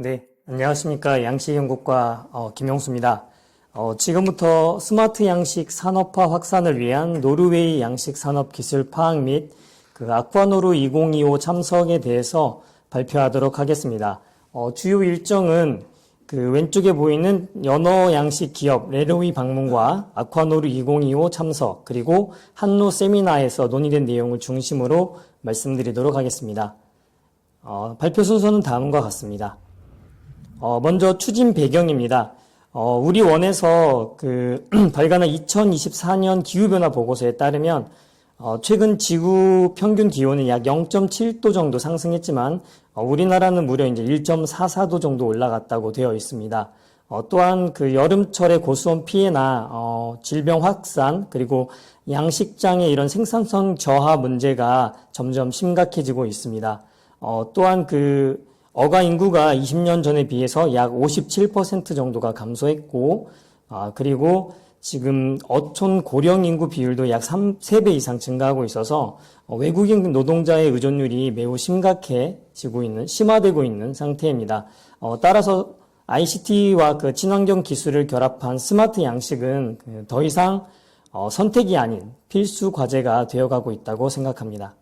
네, 안녕하십니까. 양식연구과 어, 김영수입니다. 어, 지금부터 스마트 양식 산업화 확산을 위한 노르웨이 양식 산업 기술 파악 및 그 아쿠아노르 2025 참석에 대해서 발표하도록 하겠습니다. 어, 주요 일정은 그 왼쪽에 보이는 연어 양식 기업 레로이 방문과 아쿠아노르 2025 참석 그리고 한노 세미나에서 논의된 내용을 중심으로 말씀드리도록 하겠습니다. 어, 발표 순서는 다음과 같습니다. 어, 먼저 추진 배경입니다. 어, 우리 원에서 그 발간한 2024년 기후변화 보고서에 따르면 어, 최근 지구 평균 기온은 약 0.7도 정도 상승했지만 어, 우리나라는 무려 이제 1.44도 정도 올라갔다고 되어 있습니다. 어, 또한 그 여름철의 고수온 피해나 어, 질병 확산 그리고 양식장의 이런 생산성 저하 문제가 점점 심각해지고 있습니다. 어, 또한 그 어가 인구가 20년 전에 비해서 약 57% 정도가 감소했고, 아, 그리고 지금 어촌 고령 인구 비율도 약 3, 3배 이상 증가하고 있어서 어, 외국인 노동자의 의존율이 매우 심각해지고 있는, 심화되고 있는 상태입니다. 어, 따라서 ICT와 그 친환경 기술을 결합한 스마트 양식은 그더 이상 어, 선택이 아닌 필수 과제가 되어가고 있다고 생각합니다.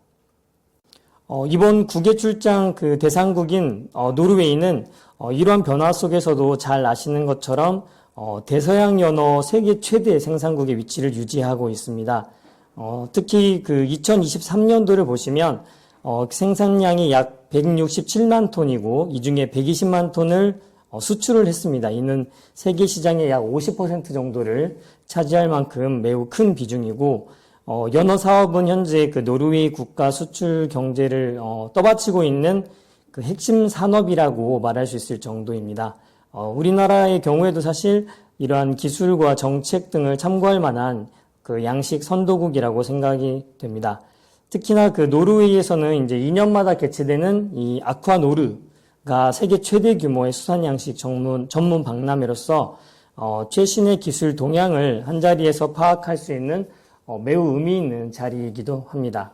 어, 이번 국외 출장 그 대상국인 어, 노르웨이는 어, 이러한 변화 속에서도 잘 아시는 것처럼 어, 대서양 연어 세계 최대 생산국의 위치를 유지하고 있습니다. 어, 특히 그 2023년도를 보시면 어, 생산량이 약 167만 톤이고 이 중에 120만 톤을 어, 수출을 했습니다. 이는 세계 시장의 약 50% 정도를 차지할 만큼 매우 큰 비중이고 어, 연어 사업은 현재 그 노르웨이 국가 수출 경제를 어, 떠받치고 있는 그 핵심 산업이라고 말할 수 있을 정도입니다. 어, 우리나라의 경우에도 사실 이러한 기술과 정책 등을 참고할 만한 그 양식 선도국이라고 생각이 됩니다. 특히나 그 노르웨이에서는 이제 2년마다 개최되는 이 아쿠아 노르가 세계 최대 규모의 수산 양식 전문, 전문 박람회로서 어, 최신의 기술 동향을 한 자리에서 파악할 수 있는 어, 매우 의미 있는 자리이기도 합니다.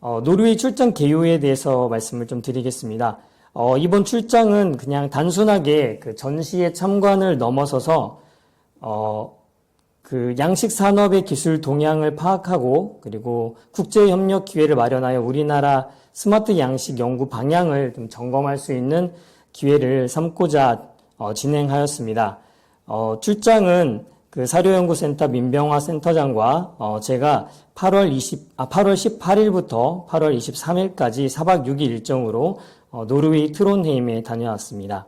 어, 노르웨이 출장 개요에 대해서 말씀을 좀 드리겠습니다. 어, 이번 출장은 그냥 단순하게 그 전시에 참관을 넘어서서 어, 그 양식 산업의 기술 동향을 파악하고 그리고 국제 협력 기회를 마련하여 우리나라 스마트 양식 연구 방향을 좀 점검할 수 있는 기회를 삼고자 어, 진행하였습니다. 어, 출장은 그 사료연구센터 민병화 센터장과 어, 제가 8월 20, 아, 8월 18일부터 8월 23일까지 4박 6일 일정으로 어, 노르웨이 트론헤임에 다녀왔습니다.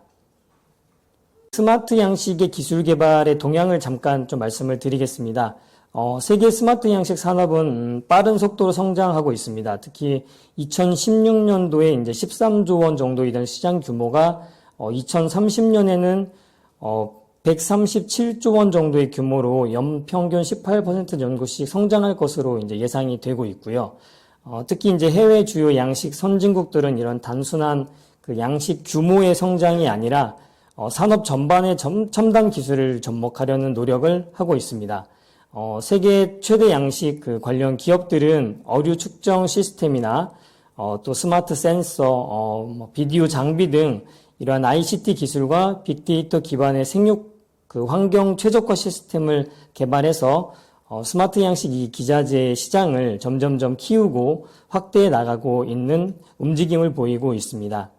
스마트 양식의 기술 개발의 동향을 잠깐 좀 말씀을 드리겠습니다. 어, 세계 스마트 양식 산업은 음, 빠른 속도로 성장하고 있습니다. 특히 2016년도에 이제 13조 원 정도이던 시장 규모가 어, 2030년에는 어, 137조 원 정도의 규모로 연평균 18% 정도씩 성장할 것으로 이제 예상이 되고 있고요. 어, 특히 이제 해외 주요 양식 선진국들은 이런 단순한 그 양식 규모의 성장이 아니라 어, 산업 전반의 점, 첨단 기술을 접목하려는 노력을 하고 있습니다. 어, 세계 최대 양식 그 관련 기업들은 어류 측정 시스템이나 어, 또 스마트 센서, 어, 뭐 비디오 장비 등 이러한 ICT 기술과 빅데이터 기반의 생육 그 환경 최적화 시스템을 개발해서 어, 스마트 양식 이 기자재 시장을 점점점 키우고 확대해 나가고 있는 움직임을 보이고 있습니다.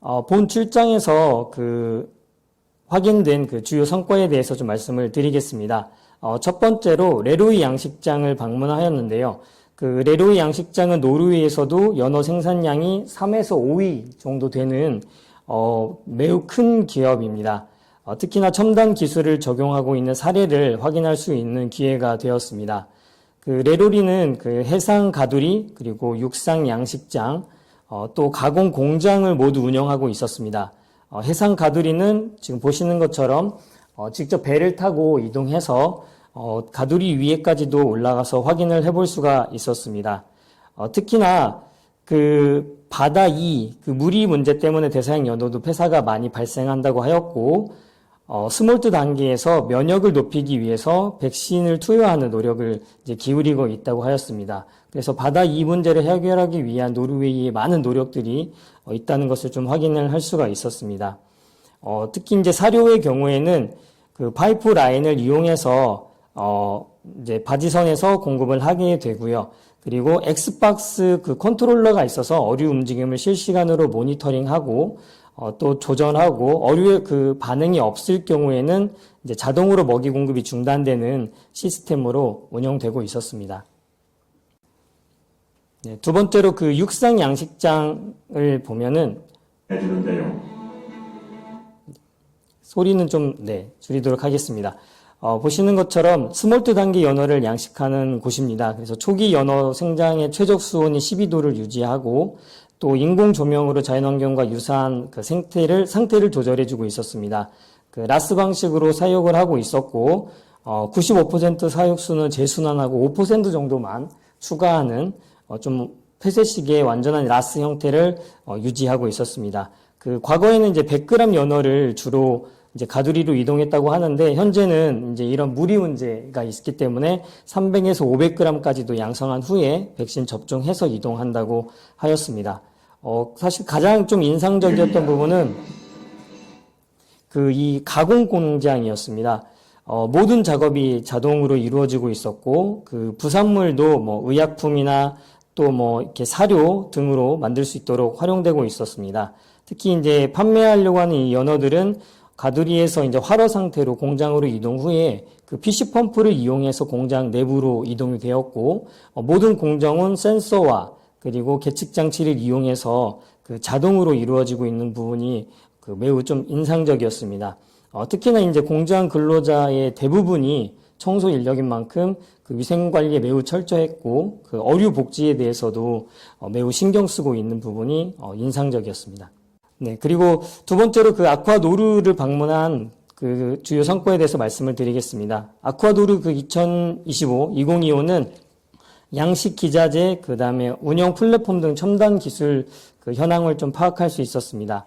어, 본 출장에서 그 확인된 그 주요 성과에 대해서 좀 말씀을 드리겠습니다. 어, 첫 번째로 레로이 양식장을 방문하였는데요. 그 레로이 양식장은 노르웨이에서도 연어 생산량이 3에서 5위 정도 되는 어, 매우 큰 기업입니다. 어, 특히나 첨단 기술을 적용하고 있는 사례를 확인할 수 있는 기회가 되었습니다. 그 레로리는 그 해상 가두리 그리고 육상 양식장 어, 또 가공 공장을 모두 운영하고 있었습니다. 어, 해상 가두리는 지금 보시는 것처럼 어, 직접 배를 타고 이동해서 어, 가두리 위에까지도 올라가서 확인을 해볼 수가 있었습니다. 어, 특히나 그 바다 이, 그 무리 문제 때문에 대서양 연어도 폐사가 많이 발생한다고 하였고, 어, 스몰트 단계에서 면역을 높이기 위해서 백신을 투여하는 노력을 기울이고 있다고 하였습니다. 그래서 바다 이 문제를 해결하기 위한 노르웨이의 많은 노력들이 어, 있다는 것을 좀 확인을 할 수가 있었습니다. 어, 특히 이제 사료의 경우에는 그 파이프 라인을 이용해서 어, 이제 바지선에서 공급을 하게 되고요. 그리고 엑스박스 그 컨트롤러가 있어서 어류 움직임을 실시간으로 모니터링하고 어, 또 조절하고 어류의 그 반응이 없을 경우에는 이제 자동으로 먹이 공급이 중단되는 시스템으로 운영되고 있었습니다. 네, 두 번째로 그 육상 양식장을 보면은 해주는데요. 소리는 좀, 네, 줄이도록 하겠습니다. 어, 보시는 것처럼 스몰트 단계 연어를 양식하는 곳입니다. 그래서 초기 연어 생장의 최적 수온이 12도를 유지하고 또 인공 조명으로 자연환경과 유사한 그 생태를, 상태를 조절해주고 있었습니다. 그 라스 방식으로 사육을 하고 있었고, 어, 95% 사육수는 재순환하고 5% 정도만 추가하는 어, 좀 폐쇄식의 완전한 라스 형태를 어, 유지하고 있었습니다. 그 과거에는 이제 100g 연어를 주로 이제 가두리로 이동했다고 하는데 현재는 이제 이런 무리 문제가 있기 때문에 300에서 500g까지도 양성한 후에 백신 접종해서 이동한다고 하였습니다. 어, 사실 가장 좀 인상적이었던 부분은 그 이 가공 공장이었습니다. 어, 모든 작업이 자동으로 이루어지고 있었고 그 부산물도 뭐 의약품이나 또 뭐 이렇게 사료 등으로 만들 수 있도록 활용되고 있었습니다. 특히 이제 판매하려고 하는 이 연어들은 가두리에서 이제 활어 상태로 공장으로 이동 후에 그 PC 펌프를 이용해서 공장 내부로 이동이 되었고 어, 모든 공정은 센서와 그리고 계측 장치를 이용해서 그 자동으로 이루어지고 있는 부분이 그 매우 좀 인상적이었습니다. 어, 특히나 이제 공장 근로자의 대부분이 청소 인력인 만큼 그 위생 관리에 매우 철저했고 그 어류 복지에 대해서도 어, 매우 신경 쓰고 있는 부분이 어, 인상적이었습니다. 네, 그리고 두 번째로 그 아쿠아노르를 방문한 그 주요 성과에 대해서 말씀을 드리겠습니다. 아쿠아노르 그 2025, 2025는 양식 기자재, 그 다음에 운영 플랫폼 등 첨단 기술 그 현황을 좀 파악할 수 있었습니다.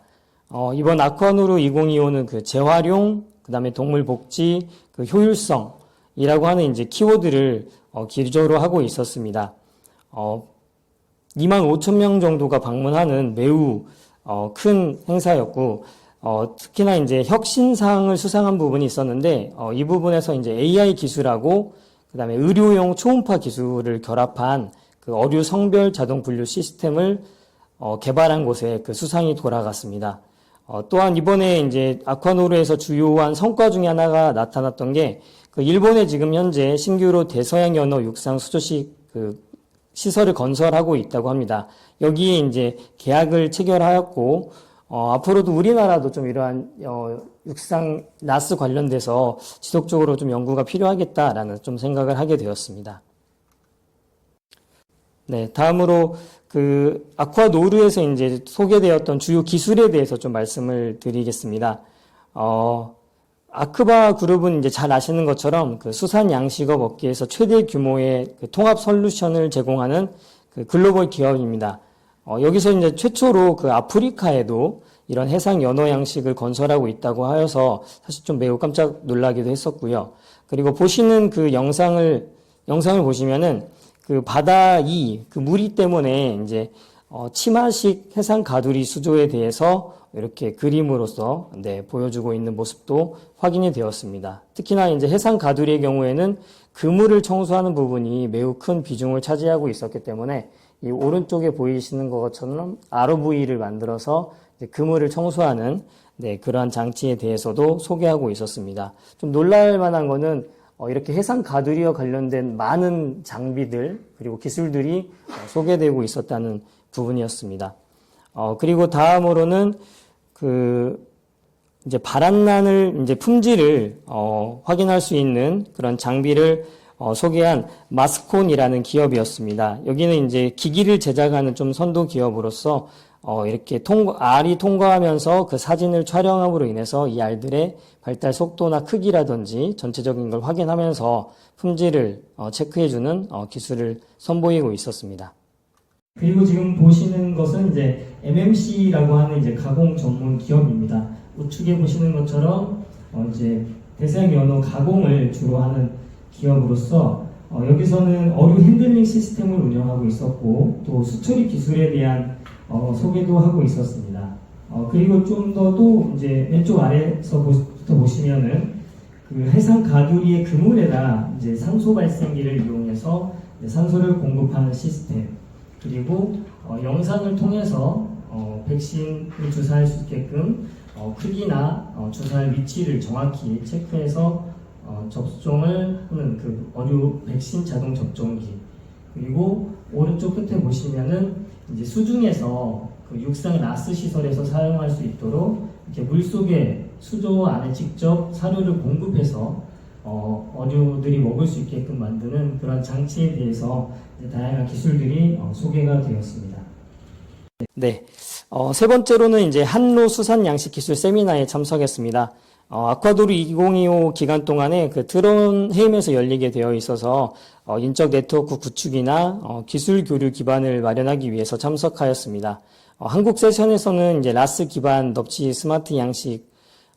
어, 이번 아쿠아노르 2025는 그 재활용, 그 다음에 동물 복지, 그 효율성이라고 하는 이제 키워드를 어, 기조로 하고 있었습니다. 어, 2만 5천 명 정도가 방문하는 매우 어, 큰 행사였고, 어, 특히나 이제 혁신상을 수상한 부분이 있었는데, 어, 이 부분에서 이제 AI 기술하고, 그 다음에 의료용 초음파 기술을 결합한 그 어류 성별 자동 분류 시스템을 어, 개발한 곳에 그 수상이 돌아갔습니다. 어, 또한 이번에 이제 아쿠아노르에서 주요한 성과 중에 하나가 나타났던 게, 그 일본에 지금 현재 신규로 대서양 연어 육상 수조식 그 시설을 건설하고 있다고 합니다. 여기에 이제 계약을 체결하였고 어, 앞으로도 우리나라도 좀 이러한 어, 육상 나스 관련돼서 지속적으로 좀 연구가 필요하겠다라는 좀 생각을 하게 되었습니다. 네, 다음으로 그 아쿠아 노르에서 이제 소개되었던 주요 기술에 대해서 좀 말씀을 드리겠습니다. 어, 아크바 그룹은 이제 잘 아시는 것처럼 그 수산 양식업 업계에서 최대 규모의 그 통합 솔루션을 제공하는 그 글로벌 기업입니다. 어, 여기서 이제 최초로 그 아프리카에도 이런 해상 연어 양식을 건설하고 있다고 하여서 사실 좀 매우 깜짝 놀라기도 했었고요. 그리고 보시는 그 영상을 영상을 보시면은 그 바다 이 그 무리 때문에 이제 어, 치마식 해상 가두리 수조에 대해서 이렇게 그림으로서 네, 보여주고 있는 모습도 확인이 되었습니다. 특히나 이제 해상 가두리의 경우에는 그물을 청소하는 부분이 매우 큰 비중을 차지하고 있었기 때문에 이 오른쪽에 보이시는 것처럼 ROV를 만들어서 그물을 청소하는 네, 그러한 장치에 대해서도 소개하고 있었습니다. 좀 놀랄 만한 거는 어, 이렇게 해상 가두리와 관련된 많은 장비들 그리고 기술들이 어, 소개되고 있었다는 부분이었습니다. 어, 그리고 다음으로는 그 이제 바람난을 이제 품질을 어, 확인할 수 있는 그런 장비를 어, 소개한 마스콘이라는 기업이었습니다. 여기는 이제 기기를 제작하는 좀 선도 기업으로서 어, 이렇게 통과, 알이 통과하면서 그 사진을 촬영함으로 인해서 이 알들의 발달 속도나 크기라든지 전체적인 걸 확인하면서 품질을 어, 체크해주는 어, 기술을 선보이고 있었습니다. 그리고 지금 보시는 것은 이제 MMC라고 하는 이제 가공 전문 기업입니다. 우측에 보시는 것처럼 어, 이제 대상 연어 가공을 주로 하는 기업으로서 어, 여기서는 어류 핸들링 시스템을 운영하고 있었고 또 수처리 기술에 대한 어, 소개도 하고 있었습니다. 어, 그리고 좀더또 이제 왼쪽 아래서부터 보시면은 그 해상 가두리의 그물에다 이제 산소 발생기를 이용해서 산소를 공급하는 시스템 그리고 어, 영상을 통해서 어, 백신을 주사할 수 있게끔 어, 크기나 어, 주사할 위치를 정확히 체크해서 어, 접종을 하는 그 어류 백신 자동 접종기. 그리고 오른쪽 끝에 보시면은 이제 수중에서 그 육상 라스 시설에서 사용할 수 있도록 이렇게 물 속에 수조 안에 직접 사료를 공급해서 어, 어류들이 먹을 수 있게끔 만드는 그런 장치에 대해서 다양한 기술들이 어, 소개가 되었습니다. 네. 어, 세 번째로는 이제 한로 수산 양식 기술 세미나에 참석했습니다. 어, 아쿠아도르 2025 기간 동안에 그 트론 해임에서 열리게 되어 있어서 어, 인적 네트워크 구축이나 어, 기술 교류 기반을 마련하기 위해서 참석하였습니다. 어, 한국 세션에서는 이제 라스 기반 넙치 스마트 양식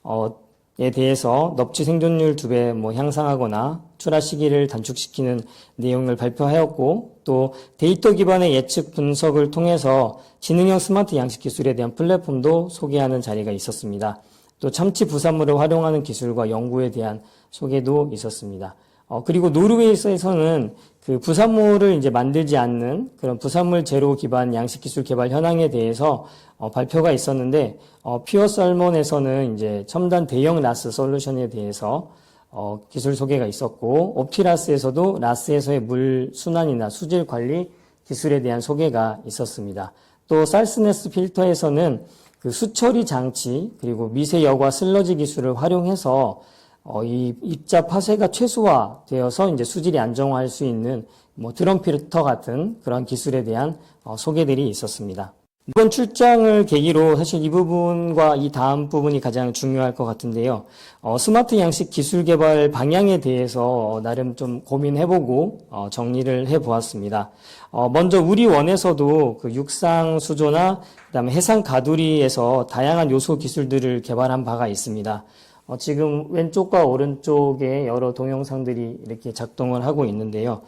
어, 에 대해서 넙치 생존율 두 배 뭐 향상하거나 출하 시기를 단축시키는 내용을 발표하였고 또 데이터 기반의 예측 분석을 통해서 지능형 스마트 양식 기술에 대한 플랫폼도 소개하는 자리가 있었습니다. 또 참치 부산물을 활용하는 기술과 연구에 대한 소개도 있었습니다. 어, 그리고 노르웨이에서는 그 부산물을 이제 만들지 않는 그런 부산물 제로 기반 양식 기술 개발 현황에 대해서 어, 발표가 있었는데 어, 피어 살몬에서는 이제 첨단 대형 라스 솔루션에 대해서 어, 기술 소개가 있었고 옵티라스에서도 라스에서의 물 순환이나 수질 관리 기술에 대한 소개가 있었습니다. 또 살스네스 필터에서는 그 수처리 장치 그리고 미세 여과 슬러지 기술을 활용해서 어, 이 입자 파쇄가 최소화되어서 이제 수질이 안정화할 수 있는 뭐 드럼 필터 같은 그런 기술에 대한 어, 소개들이 있었습니다. 이번 출장을 계기로 사실 이 부분과 이 다음 부분이 가장 중요할 것 같은데요. 어, 스마트 양식 기술 개발 방향에 대해서 어, 나름 좀 고민해보고 어, 정리를 해보았습니다. 어, 먼저 우리 원에서도 그 육상 수조나 그다음에 해상 가두리에서 다양한 요소 기술들을 개발한 바가 있습니다. 어, 지금 왼쪽과 오른쪽에 여러 동영상들이 이렇게 작동을 하고 있는데요.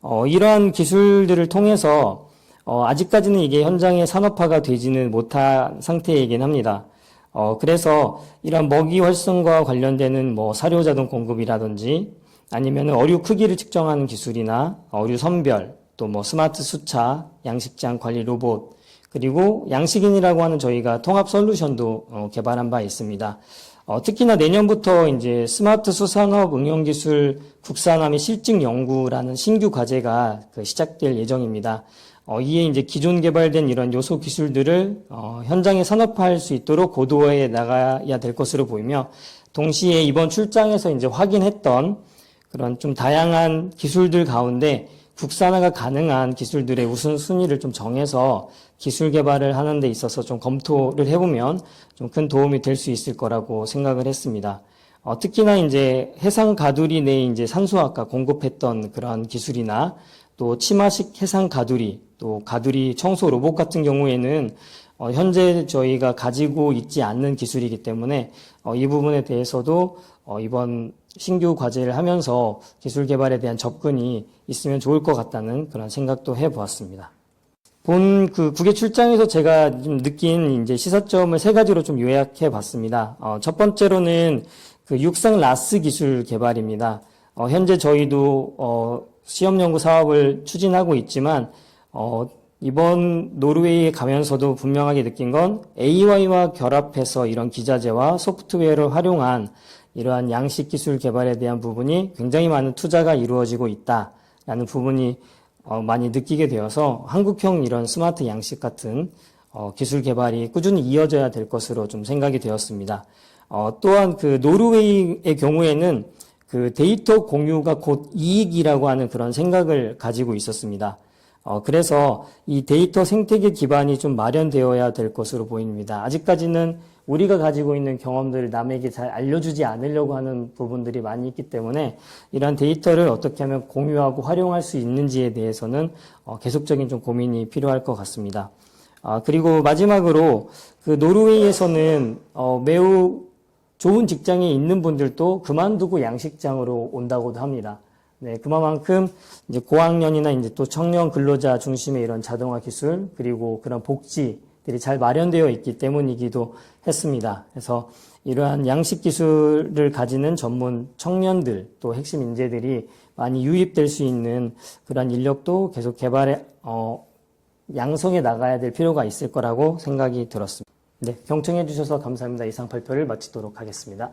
어, 이러한 기술들을 통해서 어, 아직까지는 이게 현장에 산업화가 되지는 못한 상태이긴 합니다. 어, 그래서 이런 먹이 활성과 관련되는 뭐 사료 자동 공급이라든지 아니면 어류 크기를 측정하는 기술이나 어류 선별, 또 뭐 스마트 수차, 양식장 관리 로봇, 그리고 양식인이라고 하는 저희가 통합 솔루션도 어, 개발한 바 있습니다. 어, 특히나 내년부터 이제 스마트 수산업 응용기술 국산화 및 실증 연구라는 신규 과제가 그 시작될 예정입니다. 어, 이에 이제 기존 개발된 이런 요소 기술들을 어, 현장에 산업화할 수 있도록 고도화해 나가야 될 것으로 보이며 동시에 이번 출장에서 이제 확인했던 그런 좀 다양한 기술들 가운데 국산화가 가능한 기술들의 우선순위를 좀 정해서 기술 개발을 하는 데 있어서 좀 검토를 해보면 좀 큰 도움이 될 수 있을 거라고 생각을 했습니다. 어, 특히나 이제 해상 가두리 내에 이제 산소 아까 공급했던 그런 기술이나 또 치마식 해상 가두리, 또 가두리 청소 로봇 같은 경우에는 어, 현재 저희가 가지고 있지 않는 기술이기 때문에 어, 이 부분에 대해서도 어, 이번 신규 과제를 하면서 기술 개발에 대한 접근이 있으면 좋을 것 같다는 그런 생각도 해보았습니다. 본 그 국외 출장에서 제가 좀 느낀 이제 시사점을 세 가지로 좀 요약해 봤습니다. 어, 첫 번째로는 그 육상 라스 기술 개발입니다. 어, 현재 저희도 어, 시험 연구 사업을 추진하고 있지만 어, 이번 노르웨이에 가면서도 분명하게 느낀 건 AI와 결합해서 이런 기자재와 소프트웨어를 활용한 이러한 양식 기술 개발에 대한 부분이 굉장히 많은 투자가 이루어지고 있다라는 부분이 어, 많이 느끼게 되어서 한국형 이런 스마트 양식 같은 어, 기술 개발이 꾸준히 이어져야 될 것으로 좀 생각이 되었습니다. 어, 또한 그 노르웨이의 경우에는 그 데이터 공유가 곧 이익이라고 하는 그런 생각을 가지고 있었습니다. 어, 그래서 이 데이터 생태계 기반이 좀 마련되어야 될 것으로 보입니다. 아직까지는 우리가 가지고 있는 경험들을 남에게 잘 알려주지 않으려고 하는 부분들이 많이 있기 때문에 이러한 데이터를 어떻게 하면 공유하고 활용할 수 있는지에 대해서는 어, 계속적인 좀 고민이 필요할 것 같습니다. 아, 그리고 마지막으로 그 노르웨이에서는 어, 매우 좋은 직장에 있는 분들도 그만두고 양식장으로 온다고도 합니다. 네, 그만큼 이제 고학년이나 이제 또 청년 근로자 중심의 이런 자동화 기술 그리고 그런 복지들이 잘 마련되어 있기 때문이기도 했습니다. 그래서 이러한 양식 기술을 가지는 전문 청년들 또 핵심 인재들이 많이 유입될 수 있는 그런 인력도 계속 개발해 어, 양성해 나가야 될 필요가 있을 거라고 생각이 들었습니다. 네, 경청해 주셔서 감사합니다. 이상 발표를 마치도록 하겠습니다.